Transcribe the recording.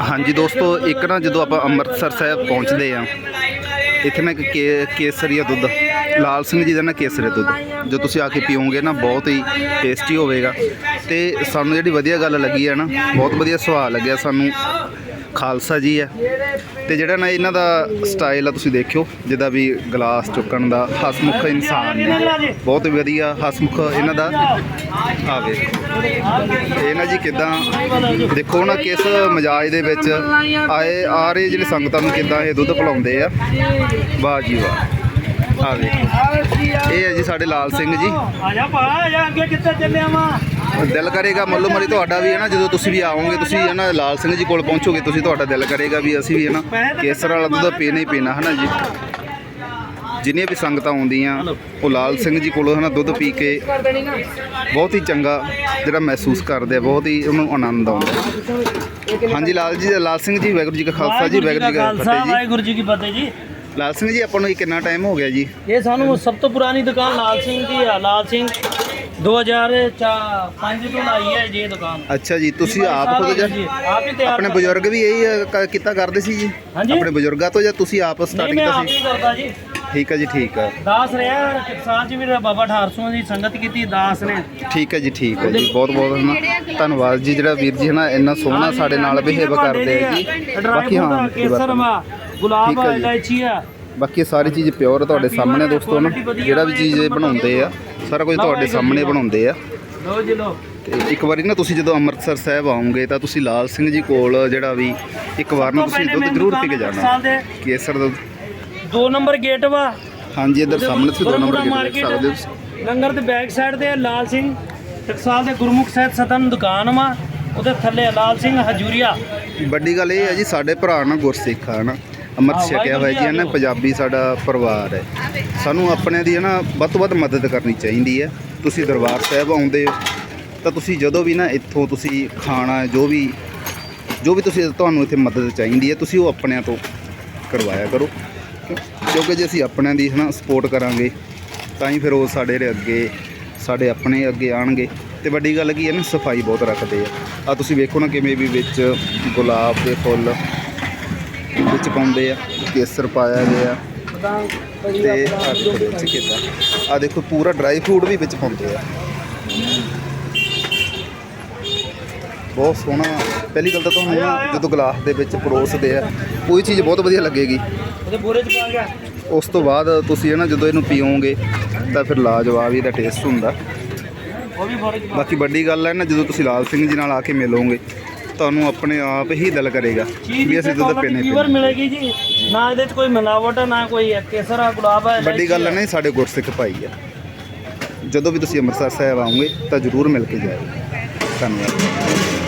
ਹਾਂਜੀ ਦੋਸਤੋ, ਇੱਕ ਨਾ ਜਦੋਂ ਆਪਾਂ ਅੰਮ੍ਰਿਤਸਰ ਸਾਹਿਬ ਪਹੁੰਚਦੇ ਆ ਇੱਥੇ ਨਾ ਇੱਕ ਕੇ- ਕੇਸਰੀਆ ਦੁੱਧ, ਲਾਲ ਸਿੰਘ ਜੀ ਦਾ ਨਾ ਕੇਸਰੀਆ ਦੁੱਧ, ਜੋ ਤੁਸੀਂ ਆ ਕੇ ਪੀਓਗੇ ਨਾ, ਬਹੁਤ ਹੀ ਟੇਸਟੀ ਹੋਵੇਗਾ। ਤੇ ਸਾਨੂੰ ਜਿਹੜੀ ਵਧੀਆ ਗੱਲ ਲੱਗੀ ਹੈ ਨਾ, ਬਹੁਤ ਵਧੀਆ ਸੁਭਾਅ ਲੱਗਿਆ ਸਾਨੂੰ। ਖਾਲਸਾ ਜੀ ਆ ਤੇ ਜਿਹੜਾ ਨਾ ਇਹਨਾਂ ਦਾ ਸਟਾਈਲ ਆ, ਤੁਸੀਂ ਦੇਖਿਓ, ਜਿੱਦਾਂ ਵੀ ਗਲਾਸ ਚੁੱਕਣ ਦਾ ਹਸਮੁਖ ਇਨਸਾਨ ਨੇ। ਬਹੁਤ ਵਧੀਆ ਹਸਮੁਖ ਇਹਨਾਂ ਦਾ। ਆਵੇ ਇਹ ਨਾ ਜੀ ਕਿਦਾਂ, ਦੇਖੋ ਨਾ ਕਿਸ ਮਜਾਜ ਦੇ ਵਿੱਚ ਆਏ, ਆ ਰਹੇ ਜਿਹੜੇ ਸੰਗਤਾਂ ਨੂੰ ਕਿਦਾਂ ਇਹ ਦੁੱਧ ਪਿਲਾਉਂਦੇ ਆ। ਵਾਹ ਜੀ ਵਾਹ। ਆ ਵੇਖੋ। ਇਹ ਹੈ ਜੀ ਸਾਡੇ ਲਾਲ ਸਿੰਘ ਜੀ। ਆ ਜਾ ਭਾ, ਆ ਜਾ ਅੱਗੇ ਕਿੱਥੇ ਚੱਲਿਆ ਵਾ ਦਿਲ ਕਰੇਗਾ ਮੱਲੋ ਮਰੀ ਤੁਹਾਡਾ ਵੀ ਹੈ ਨਾ ਜਦੋਂ ਤੁਸੀਂ ਵੀ ਆਓਗੇ ਤੁਸੀਂ ਹੈ ਨਾ ਲਾਲ ਸਿੰਘ ਜੀ ਕੋਲ ਪਹੁੰਚੋਗੇ ਤੁਸੀਂ ਤੁਹਾਡਾ ਦਿਲ ਕਰੇਗਾ ਵੀ ਅਸੀਂ ਵੀ ਹੈ ਨਾ ਕੇਸਰ ਵਾਲਾ ਦੁੱਧ ਪੀਣਾ ਹੀ ਪੀਣਾ ਹੈ ਨਾ ਜੀ? ਜਿੰਨੀਆਂ ਵੀ ਸੰਗਤਾਂ ਆਉਂਦੀਆਂ ਉਹ ਲਾਲ ਸਿੰਘ ਜੀ ਕੋਲੋਂ ਹੈ ਨਾ ਦੁੱਧ ਪੀ ਕੇ ਬਹੁਤ ਹੀ ਚੰਗਾ ਜਿਹੜਾ ਮਹਿਸੂਸ ਕਰਦੇ ਆ ਬਹੁਤ ਹੀ ਉਹਨੂੰ ਆਨੰਦ ਆਉਂਦਾ। ਹਾਂਜੀ ਲਾਲ ਜੀ ਲਾਲ ਸਿੰਘ ਜੀ ਵਾਹਿਗੁਰੂ ਜੀ ਕਾ ਖਾਲਸਾ ਜੀ ਵਾਹਿਗੁਰੂ ਜੀ ਕੀ ਫਤਿਹ ਜੀ। ਵਾਹਿਗੁਰੂ ਜੀ ਕੀ ਫਤਿਹ ਜੀ। ਲਾਲ ਸਿੰਘ ਜੀ ਆਪਾਂ ਨੂੰ ਇਹ ਕਿੰਨਾ ਟਾਈਮ ਹੋ ਗਿਆ ਜੀ? ਇਹ ਸਾਨੂੰ ਸਭ ਤੋਂ ਪੁਰਾਣੀ ਦੁਕਾਨ ਲਾਲ ਸਿੰਘ ਦੀ ਆ ਲਾਲ ਸਿੰਘ। 2005 ਤੋਂ ਲਾਈ ਹੈ ਜੀ ਇਹ ਦੁਕਾਨ। ਅੱਛਾ ਜੀ ਤੁਸੀਂ ਆਪ ਖੁਦ ਜਾਂ ਜੀ, ਆਪ ਹੀ ਤਿਆਰ ਆਪਣੇ ਬਜ਼ੁਰਗ ਵੀ ਇਹੀ ਅ, ਕ- ਕੀਤਾ ਕਰਦੇ ਸੀ ਜੀ? ਹਾਂਜੀ। ਆਪਣੇ ਬਜ਼ੁਰਗਾਂ ਤੋਂ ਜਾਂ ਤੁਸੀਂ ਆਪ ਨਹੀਂ ਸਟਾਰਟ ਮੈਂ ਕੀਤਾ ਆਪ ਸੀ? ਹੀ ਕਰਦਾ ਜੀ। ਠੀਕ ਹੈ ਜੀ ਠੀਕ ਹੈ। ਦਾਸ ਰਿਹਾ ਕਿਸਾਨ ਜੀ ਵੀਰ ਬਾਬਾ ਠਾਰ ਸਿੰਘ ਦੀ ਸੰਗਤ ਕੀਤੀ ਦਾਸ ਨੇ। ਠੀਕ ਹੈ ਜੀ ਠੀਕ ਹੈ ਜੀ ਬਹੁਤ ਬਹੁਤ ਹਨਾ ਧੰਨਵਾਦ ਜੀ ਜਿਹੜਾ ਵੀਰ ਜੀ ਹਨਾ ਇੰਨਾ ਸੋਹਣਾ ਸਾਡੇ ਨਾਲ ਬਿਹੇਵ ਕਰਦੇ ਆ ਜੀ। ਬਾਕੀ ਹਾਂ ਬਾਕੀ ਕੇਸਰ ਬਾਤ- ਵਾ ਗੁਲਾਬ ਠੀਕ ਹੈ ਜੀ। ਇਲਾਇਚੀ ਆ। ਬਾਕੀ ਇਹ ਸਾਰੀ ਚੀਜ਼ ਪਿਓਰ ਤੁਹਾਡੇ ਸਾਹਮਣੇ ਦੋਸਤੋ ਨਾ ਜਿਹੜਾ ਵੀ ਚੀਜ਼ ਇਹ ਬਣਾਉਂਦੇ ਆ ਸਾਰਾ ਕੁਝ ਤੁਹਾਡੇ ਸਾਹਮਣੇ ਬਣਾਉਂਦੇ ਆ। ਲੋ ਜੀ ਲੋ ਤੇ ਇੱਕ ਵਾਰੀ ਨਾ ਤੁਸੀਂ ਜਦੋਂ ਅੰਮ੍ਰਿਤਸਰ ਸਾਹਿਬ ਆਓਗੇ ਤਾਂ ਤੁਸੀਂ ਲਾਲ ਸਿੰਘ ਜੀ ਕੋਲ ਜਿਹੜਾ ਵੀ ਇੱਕ ਵਾਰ ਨਾ ਤੁਸੀਂ ਦੁੱਧ ਜ਼ਰੂਰ ਪੀ ਕੇ ਜਾਣਾ। ਕੇਸਰ ਦਾ ਦੋ ਨੰਬਰ ਗੇਟ ਵਾ। ਹਾਂਜੀ ਇੱਧਰ ਸਾਹਮਣੇ ਤੁਸੀਂ ਦੋ ਨੰਬਰ ਗੇਟ ਸਕਦੇ ਹੋ। ਲੰਗਰ ਦੇ ਬੈਕ ਸਾਈਡ ਤੇ ਲਾਲ ਸਿੰਘ ਟਕਸਾਲ ਦੇ ਗੁਰਮੁਖ ਸਾਹਿਬ ਸਤਨ ਦੁਕਾਨ ਵਾ। ਉਹਦੇ ਥੱਲੇ ਲਾਲ ਸਿੰਘ ਹਜੂਰੀਆ। ਵੱਡੀ ਗੱਲ ਇਹ ਹੈ ਜੀ ਸਾਡੇ ਭਰਾ ਨਾ ਗੁਰਸਿੱਖ ਆ ਨਾ। ਅੰਮ੍ਰਿਤ ਛਕਿਆ ਹੋਇਆ ਜੀ ਨਾ ਪੰਜਾਬੀ ਸਾਡਾ ਪਰਿਵਾਰ ਹੈ। ਸਾਨੂੰ ਆਪਣਿਆਂ ਦੀ ਹੈ ਨਾ ਵੱਧ ਤੋਂ ਵੱਧ ਮਦਦ ਕਰਨੀ ਚਾਹੀਦੀ ਹੈ। ਤੁਸੀਂ ਦਰਬਾਰ ਸਾਹਿਬ ਆਉਂਦੇ ਹੋ, ਤਾਂ ਤੁਸੀਂ ਜਦੋਂ ਵੀ ਨਾ ਇੱਥੋਂ ਤੁਸੀਂ ਖਾਣਾ, ਜੋ ਵੀ ਜੋ ਵੀ ਤੁਸੀਂ ਤੁਹਾਨੂੰ ਇੱਥੇ ਮਦਦ ਚਾਹੀਦੀ ਹੈ, ਤੁਸੀਂ ਉਹ ਆਪਣਿਆਂ ਤੋਂ ਕਰਵਾਇਆ ਕਰੋ। ਕਿਉਂਕਿ ਜੇ ਅਸੀਂ ਆਪਣਿਆਂ ਦੀ ਹੈ ਨਾ ਸਪੋਰਟ ਕਰਾਂਗੇ, ਤਾਂ ਹੀ ਫਿਰ ਉਹ ਸਾਡੇ ਦੇ ਅੱਗੇ, ਸਾਡੇ ਆਪਣੇ ਅੱਗੇ ਆਣਗੇ। ਤੇ ਵੱਡੀ ਗੱਲ ਕੀ ਹੈ ਨਾ, ਸਫ਼ਾਈ ਬਹੁਤ ਰੱਖਦੇ ਆ। ਆ ਤੁਸੀਂ ਵੇਖੋ ਨਾ ਕਿਵੇਂ ਵੀ ਵਿੱਚ ਗੁਲਾਬ ਦੇ ਫੁੱਲ ਵਿੱਚ ਪਾਉਂਦੇ ਆ, ਕੇਸਰ ਪਾਇਆ ਗਿਆ। ਤੇ ਆ ਦੇਖੋ ਵਿੱਚ ਕਿੱਦਾਂ। ਆ ਦੇਖੋ ਪੂਰਾ ਡਰਾਈ ਫਰੂਟ ਵੀ ਵਿੱਚ ਪਾਉਂਦੇ ਆ। ਬਹੁਤ ਸੋਹਣਾ। ਪਹਿਲੀ ਗੱਲ ਤਾਂ ਤੁਹਾਨੂੰ ਜਦੋਂ ਗਲਾਸ ਦੇ ਵਿੱਚ ਪਰੋਸਦੇ ਆ ਕੋਈ ਚੀਜ਼ ਬਹੁਤ ਵਧੀਆ ਲੱਗੇਗੀ। ਉਹਦੇ ਬੋਰੇ ਚ ਪਾ ਗਿਆ। ਉਸ ਤੋਂ ਬਾਅਦ ਤੁਸੀਂ ਹੈ ਨਾ ਜਦੋਂ ਇਹਨੂੰ ਪੀਓਗੇ ਤਾਂ ਫਿਰ ਲਾਜਵਾਬ ਹੀ ਦਾ ਟੇਸਟ ਹੁੰਦਾ। ਬਾਕੀ ਵੱਡੀ ਗੱਲ ਹੈ ਨਾ ਜਦੋਂ ਤੁਸੀਂ ਲਾਲ ਸਿੰਘ ਜੀ ਨਾਲ ਆ ਕੇ ਮਿਲੋਗੇ ਤੁਹਾਨੂੰ ਆਪਣੇ ਆਪ ਹੀ ਦਿਲ ਕਰੇਗਾ ਵੀ ਅਸੀਂ ਦੁੱਧ ਪੀਣੇ ਪੀਵਰ ਮਿਲੇਗੀ ਜੀ। ਨਾ ਇਹਦੇ ਚ ਕੋਈ ਮਿਲਾਵਟ ਹੈ ਨਾ ਕੋਈ ਕੇਸਰ ਆ ਗੁਲਾਬ ਹੈ ਵੱਡੀ ਗੱਲ ਹੈ ਨਾ ਜੀ, ਸਾਡੇ ਗੁਰਸਿੱਖ ਭਾਈ ਆ। ਜਦੋਂ ਵੀ ਤੁਸੀਂ ਅੰਮ੍ਰਿਤਸਰ ਸਾਹਿਬ ਆਓਗੇ ਤਾਂ ਜ਼ਰੂਰ ਮਿਲ ਕੇ ਜਾਇਓ। ਧੰਨਵਾਦ।